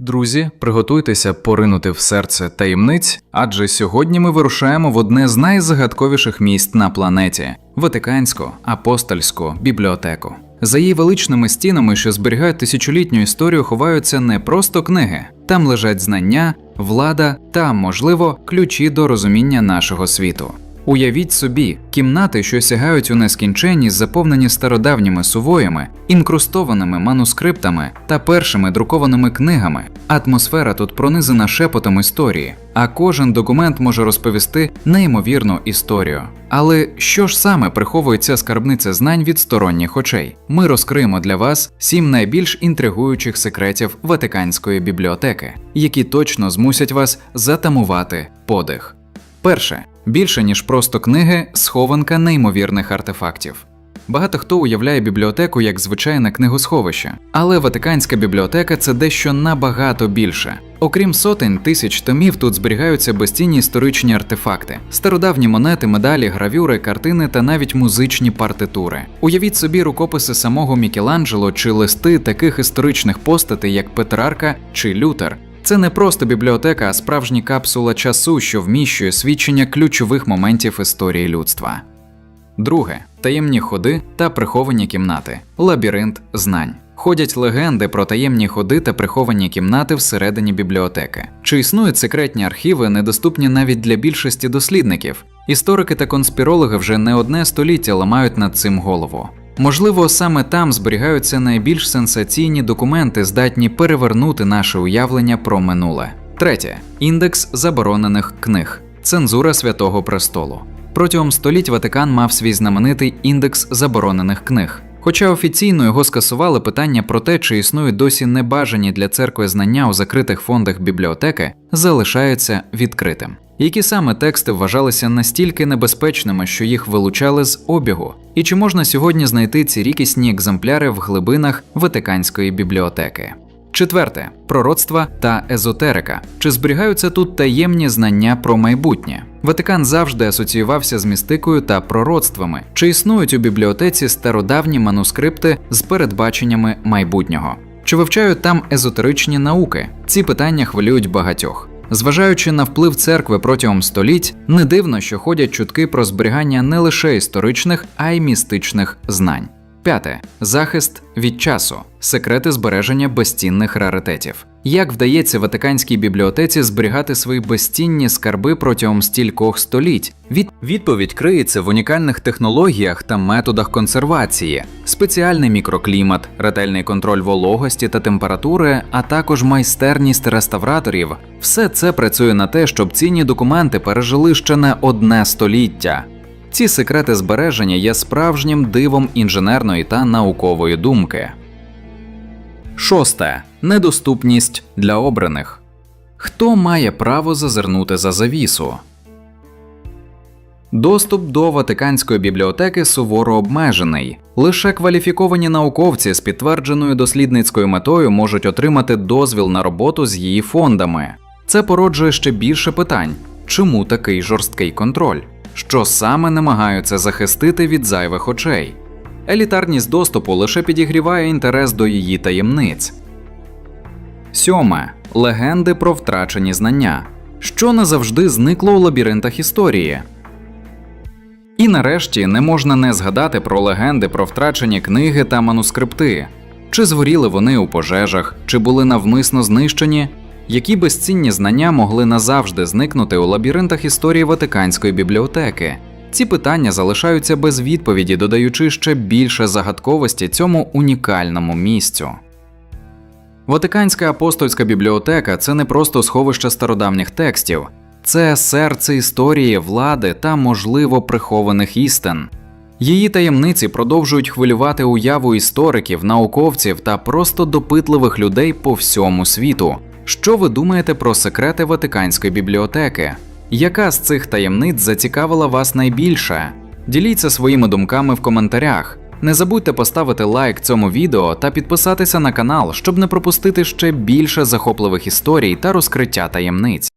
Друзі, приготуйтеся поринути в серце таємниць, адже сьогодні ми вирушаємо в одне з найзагадковіших місць на планеті Ватиканську апостольську бібліотеку. За її величними стінами, що зберігають тисячолітню історію, ховаються не просто книги, там лежать знання, влада та, можливо, ключі до розуміння нашого світу. Уявіть собі, кімнати, що сягають у нескінченність, заповнені стародавніми сувоями, інкрустованими манускриптами та першими друкованими книгами. Атмосфера тут пронизана шепотом історії, а кожен документ може розповісти неймовірну історію. Але що ж саме приховує ця скарбниця знань від сторонніх очей? Ми розкриємо для вас сім найбільш інтригуючих секретів Ватиканської бібліотеки, які точно змусять вас затамувати подих. Перше, більше ніж просто книги, схованка неймовірних артефактів. Багато хто уявляє бібліотеку як звичайне книгосховище, але Ватиканська бібліотека це дещо набагато більше. Окрім сотень тисяч томів, тут зберігаються безцінні історичні артефакти, стародавні монети, медалі, гравюри, картини та навіть музичні партитури. Уявіть собі рукописи самого Мікеланджело чи листи таких історичних постатей, як Петрарка чи Лютер. Це не просто бібліотека, а справжня капсула часу, що вміщує свідчення ключових моментів історії людства. Друге таємні ходи та приховані кімнати, лабіринт знань. Ходять легенди про таємні ходи та приховані кімнати всередині бібліотеки. Чи існують секретні архіви, недоступні навіть для більшості дослідників? Історики та конспірологи вже не одне століття ламають над цим голову. Можливо, саме там зберігаються найбільш сенсаційні документи, здатні перевернути наше уявлення про минуле. Третє індекс заборонених книг, цензура Святого Престолу. Протягом століть Ватикан мав свій знаменитий індекс заборонених книг. Хоча офіційно його скасували питання про те, чи існують досі небажані для церкви знання у закритих фондах бібліотеки, залишається відкритим. Які саме тексти вважалися настільки небезпечними, що їх вилучали з обігу? І чи можна сьогодні знайти ці рідкісні екземпляри в глибинах Ватиканської бібліотеки? Четверте пророцтва та езотерика. Чи зберігаються тут таємні знання про майбутнє? Ватикан завжди асоціювався з містикою та пророцтвами. Чи існують у бібліотеці стародавні манускрипти з передбаченнями майбутнього? Чи вивчають там езотеричні науки? Ці питання хвилюють багатьох. Зважаючи на вплив церкви протягом століть, не дивно, що ходять чутки про зберігання не лише історичних, а й містичних знань. П'яте захист від часу, секрети збереження безцінних раритетів. Як вдається Ватиканській бібліотеці зберігати свої безцінні скарби протягом стількох століть? Від... Відповідь криється в унікальних технологіях та методах консервації, спеціальний мікроклімат, ретельний контроль вологості та температури, а також майстерність реставраторів. Все це працює на те, щоб цінні документи пережили ще не одне століття. Ці секрети збереження є справжнім дивом інженерної та наукової думки. Шосте недоступність для обраних. Хто має право зазирнути за завісу? Доступ до Ватиканської бібліотеки суворо обмежений. Лише кваліфіковані науковці з підтвердженою дослідницькою метою можуть отримати дозвіл на роботу з її фондами. Це породжує ще більше питань: чому такий жорсткий контроль? Що саме намагаються захистити від зайвих очей? Елітарність доступу лише підігріває інтерес до її таємниць. Сьоме легенди про втрачені знання, що назавжди зникло у лабіринтах історії. І нарешті не можна не згадати про легенди про втрачені книги та манускрипти. Чи згоріли вони у пожежах, чи були навмисно знищені, які безцінні знання могли назавжди зникнути у лабіринтах історії Ватиканської бібліотеки? Ці питання залишаються без відповіді, додаючи ще більше загадковості цьому унікальному місцю. Ватиканська апостольська бібліотека це не просто сховище стародавніх текстів, це серце історії, влади та, можливо, прихованих істин. Її таємниці продовжують хвилювати уяву істориків, науковців та просто допитливих людей по всьому світу. Що ви думаєте про секрети Ватиканської бібліотеки? Яка з цих таємниць зацікавила вас найбільше? Діліться своїми думками в коментарях. Не забудьте поставити лайк цьому відео та підписатися на канал, щоб не пропустити ще більше захопливих історій та розкриття таємниць.